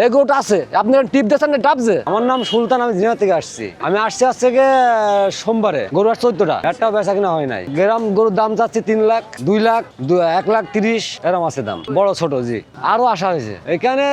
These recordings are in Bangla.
এই গোটা আছে। আপনি টিপ দিয়েছেন না ডাবছে আমার নাম সুলতান, আমি জিনা থেকে আসছি। আমি আসছি আসছে গিয়ে সোমবারে, গরু আর চোদ্দটা। একটা বেচা কিনা হয় নাই। গ্রাম গরুর দাম চাচ্ছি তিন লাখ, দুই লাখ এক লাখ তিরিশ। এরম আছে দাম। বড়, ছোট, জি। আরও আসা হয়েছে। এখানে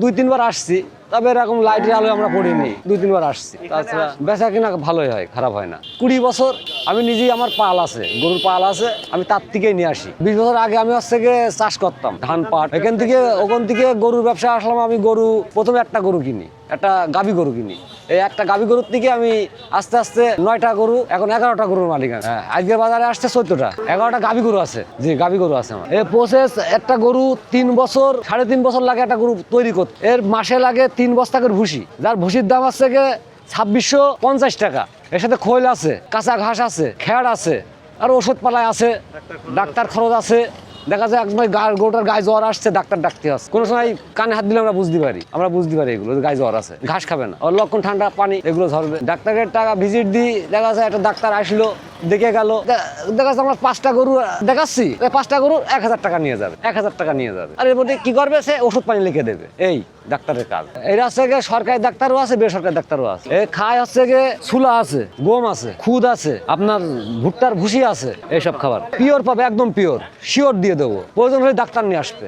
দুই, তিনবার আসছি। তবে এরকম লাইটের আলো আমরা পড়িনি দুই তিনবার আসছি। তাছাড়া বেচা কিনা ভালোই হয় খারাপ হয় না। কুড়ি বছর আমি নিজেই আমার পাল আছে গরুর পাল আছে আমি তার থেকেই নিয়ে আসি। বিশ বছর আগে আমি হচ্ছে গিয়ে চাষ করতাম ধান পাট। এখান থেকে ওখান থেকে গরুর ব্যবসা আসলাম আমি গরু প্রথমে একটা গরু কিনি। একটা গাভী গরু কিনি। এই একটা গাভী গরুর থেকে আমি আস্তে আস্তে নয়টা গরু এখন এগারোটা গরুর মালিক আছে। হ্যাঁ, আজকের বাজারে আসছে চোদ্দটা। এগারোটা গাভী গরু আছে। জি গাভী গরু আছে আমার। এই প্রসেস একটা গরু তিন বছর সাড়ে তিন বছর লাগে একটা গরু তৈরি করতে। এর মাসে লাগে তিন বস্তা করে ভুসি। যার ভুসির দাম আছে ছাব্বিশশো পঞ্চাশ টাকা। এর সাথে খৈল আছে কাঁচা ঘাস আছে খ্যাড় আছে আর ওষুধ পালায় আছে ডাক্তার খরচ আছে। দেখা যায় একসময় গা- গোটার গায়ে জ্বর আসছে, ডাক্তার ডাকতে আসছে। কোনো সময় কানে হাত দিলে আমরা বুঝতে পারি। আমরা বুঝতে পারি এগুলো গায়ে জ্বর আছে। ঘাস খাবে না। ওর লক্ষণ ঠান্ডা, পানি, এগুলো ধরবে ডাক্তারের টাকা ভিজিট দিই দেখা যায় একটা ডাক্তার আসলো, দেখে গেল। দেখা যাচ্ছে আমরা পাঁচটা গরু, দেখাচ্ছি। পাঁচটা গরু এক হাজার টাকা নিয়ে যাবে। এক হাজার টাকা নিয়ে যাবে। আর এর মধ্যে কি করবে সে? ওষুধ পানি লিখে দেবে। এই ডাক্তারের কাজ। এরা হচ্ছে গিয়ে সরকারি ডাক্তারও আছে, বেসরকারি ডাক্তারও আছে। এ খায় হচ্ছে গিয়ে ছুলা আছে, গম আছে, খুদ আছে, আপনার ভুট্টার ভুসি আছে, এইসব খাবার। পিওর পাবে, একদম পিওর। শিওর দিয়ে দেবো। প্রয়োজন হলে ডাক্তার নিয়ে আসবে।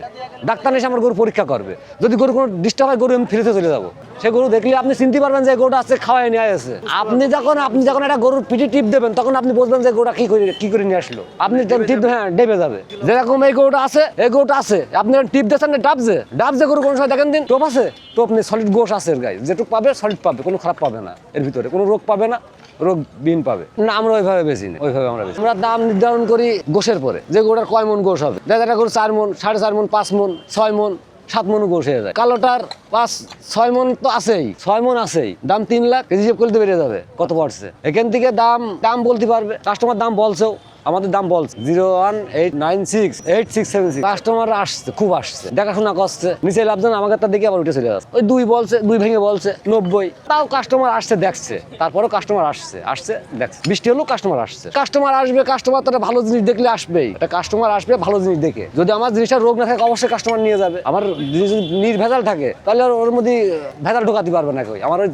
ডাক্তার নিয়ে এসে আমার গরু পরীক্ষা করবে। যদি গরু কোনো ডিস্টার্ব হয়, গরু আমি ফিরেতে চলে যাব। সে গরু দেখলে আপনি চিনতে পারবেন যে গরুটা আছে খাওয়াই নিয়ে আসে আপনি যখন আপনি যখন একটা গরুর পিঠে টিপ দেবেন তখন আপনি বুঝবেন যে গরুটা কি করে কি করে নিয়ে আসলো। আপনি যখন টিপ হ্যাঁ ডেবে যাবে। যেরকম এই গরুটা আছে এই গরুটা আছে। আপনি টিপ দিয়েছেন না ডাবছে ডাবছে গরু কোনো সময় দেখেন দিন টোপ আছে? টোপ নেই সলিড গোশ আছে এর গায়ে। যেটুকু পাবে সলিড পাবে কোনো খারাপ পাবে না এর ভিতরে। কোনো রোগ পাবে না রোগ বিন পাবে। না আমরা ওইভাবে বেশি না ওইভাবে আমরা বেশি আমরা দাম নির্ধারণ করি গোশের পরে যে গরুটার কয় মন গোশ হবে? দেখা গরু চার মন সাড়ে চার মন পাঁচ মন ছয় মন সাত মন গোশ হয়ে যায়। কালোটার পাঁচ, ছয় মন তো আছেই, ছয় মন আছেই। দাম তিন লাখ হিসেব করতে বেড়ে যাবে, কত পড়ছে এখান থেকে দাম দাম বলতে পারবে কাস্টমার দাম বলছেও। আমাদের দাম বলছে zero one eight nine six eight six seven six customer আসছে, খুব আসছে। দেখাশোনা করছে, নিচে লাভজন আমাকে তার দিকে আবার উঠে চলে যাচ্ছে। ওই দুই বলছে, দুই ভেঙে বলছে, নব্বই। তাও কাস্টমার আসছে, দেখছে। তারপরেও কাস্টমার আসছে আসছে, দেখছে। বৃষ্টি হলেও কাস্টমার আসছে। কাস্টমার আসবে কাস্টমার তো একটা ভালো জিনিস দেখলে আসবেই। একটা কাস্টমার আসবে, ভালো জিনিস দেখে। যদি আমার জিনিসটা রোগ না থাকে, অবশ্যই কাস্টমার নিয়ে যাবে। আমার জিনিস যদি নির্ভেজাল থাকে, তাহলে আর ওর মধ্যে ভেজাল ঢোকাতে পারবে না কেউ। আমার ওই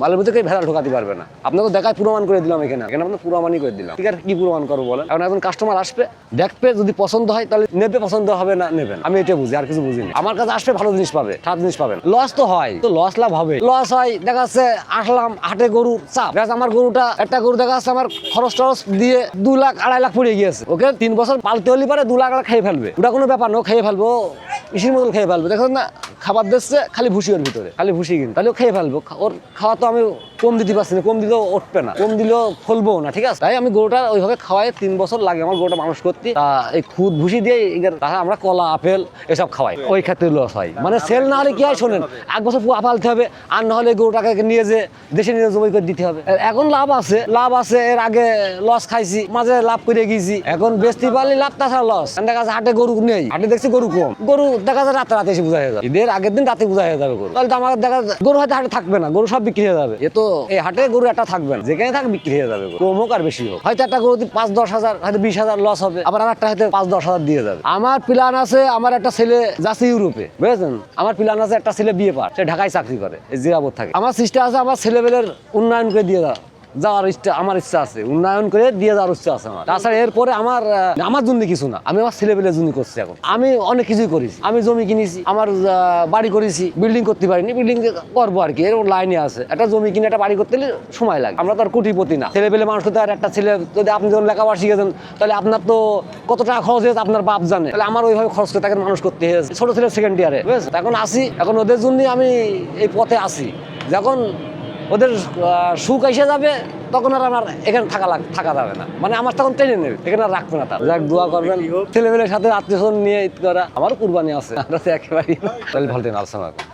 মালের মধ্যে কেউ ভেজাল ঢোকাতে পারবে না। আপনাকে দেখায় প্রমাণ করে দিলাম এখানে। এখানে আপনার প্রমাণই করে দিলাম। ঠিক আছে, কি প্রমাণ করব বলেন? এখন এখন কাস্টমার আসবে, দেখবে যদি পছন্দ হয় তাহলে নেবে, পছন্দ হবে না নেবেন আমি এটা বুঝি, আর কিছু বুঝি না আমার কাছে আসবে, ভালো জিনিস পাবে, খারাপ জিনিস পাবেন লস তো হয়, তো লস লাভ হবে। লস হয়, দেখা যাচ্ছে আসলাম, হাটে গরু, চাপ। দেখা আমার গরুটা, একটা গরু দেখা যাচ্ছে আমার খরচ টরচ দিয়ে দু লাখ, আড়াই লাখ পড়ে গিয়েছে। ওকে, তিন বছর পালতে হলে পারে দু লাখ খেয়ে ফেলবে। ওটা কোনো ব্যাপার না খেয়ে ফেলব ইসির মতন খেয়ে ফেলবে। দেখুন না, খাবার দিচ্ছে, খালি ভুসি ওর ভিতরে, খালি ভুসি কিন্তু। তাহলে খেয়ে ফেলব। ওর খাওয়া তো আমি কম দিতে পারছি না, কম দিলেও উঠবে না, কম দিলেও ফলবো না, ঠিক আছে? তাই আমি গরুটা ওইভাবে খাওয়াই তিন বছর লাগে আমার গরুটা মানুষ করতে। এই খুদ ভুসি দিয়ে আমরা কলা, আপেল এসব খাওয়াই, ওই ক্ষেত্রে লস হয়। মানে সেল না হলে কি হয় শোনেন, এক বছর পুয়া পালতে হবে, আর না হলে গরুটাকে নিয়ে যে দেশে নিয়ে জমি করে দিতে হবে। এখন লাভ আছে লাভ আছে, এর আগে লস খাইছি, মাঝে লাভ করে গিয়েছি। এখন বেচতে পারলে লাভ, তাছাড়া লস দেখা যাচ্ছে হাটে গরু নেই, হাটে দেখছি গরু কম। গরু দেখা যায় রাতে রাতে এসে বোঝা হয়ে যাবে। ঈদের আগের দিন রাতে বোঝা হয়ে যাবে গরু। তাহলে তো আমার দেখা গরু হয়তো হাটে থাকবে না, গরু সব বিক্রি হয়ে যাবে। এ তো এই হাটে গরু একটা থাকবে না। যেখানে থাক বিক্রি হয়ে যাবে। কম হোক আর বেশি হোক। হয়তো একটা গরু পাঁচ, দশ হাজার, হয়তো বিশ হাজার লস হবে, আবার আর একটা হয়তো পাঁচ, দশ হাজার দিয়ে যাবে। আমার প্ল্যান আছে, আমার একটা ছেলে যাচ্ছে ইউরোপে, বুঝেছেন? আমার প্ল্যান আছে একটা ছেলে বিয়ে পার সে ঢাকায় চাকরি করে জিরাবত থাকে। আমার সিস্টার আছে, আমার ছেলেবেলের উন্নয়ন করে দিয়ে দাও যাওয়ার ইচ্ছা, আমার ইচ্ছা আছে। উন্নয়ন করে দিয়ে যাওয়ার ইচ্ছা আছে আমার। তাছাড়া এরপরে আমার আমার জন্য কিছু না। আমি আমার ছেলেবেলের জন্য করছি এখন। আমি অনেক কিছুই করেছি। আমি জমি কিনেছি, আমার বাড়ি করেছি। বিল্ডিং করতে পারিনি। বিল্ডিং করব আর কি, এরকম লাইনে আছে। একটা জমি কিনে একটা বাড়ি করতে সময় লাগে। আমরা তো আর কোটিপতি না। ছেলেবেলে মানুষ করতে আর একটা ছেলে, যদি আপনি যখন লেখাপড়া শিখেছেন, তাহলে আপনার তো কত টাকা খরচ হয়েছে আপনার বাপ জানে। তাহলে আমার ওইভাবে খরচ করে তাকে মানুষ করতে হয়েছে। ছোট ছেলে সেকেন্ড ইয়ারে বুঝেছেন? এখন আসি। এখন ওদের জন্যই আমি এই পথে আসি। যখন ওদের সুখ এসে যাবে তখন আর আমার এখানে থাকা লাগ থাকা যাবে না। মানে আমার তখন টেনে নেবে এখানে আর রাখবে না তার। যাক দোয়া করবেন। ছেলেমেয়ের সাথে আত্মীয় স্বজন নিয়ে ঈদ করা আমার কুরবানি আছে আমরা তো একেবারেই তাহলে ভালো দিন আলোচনা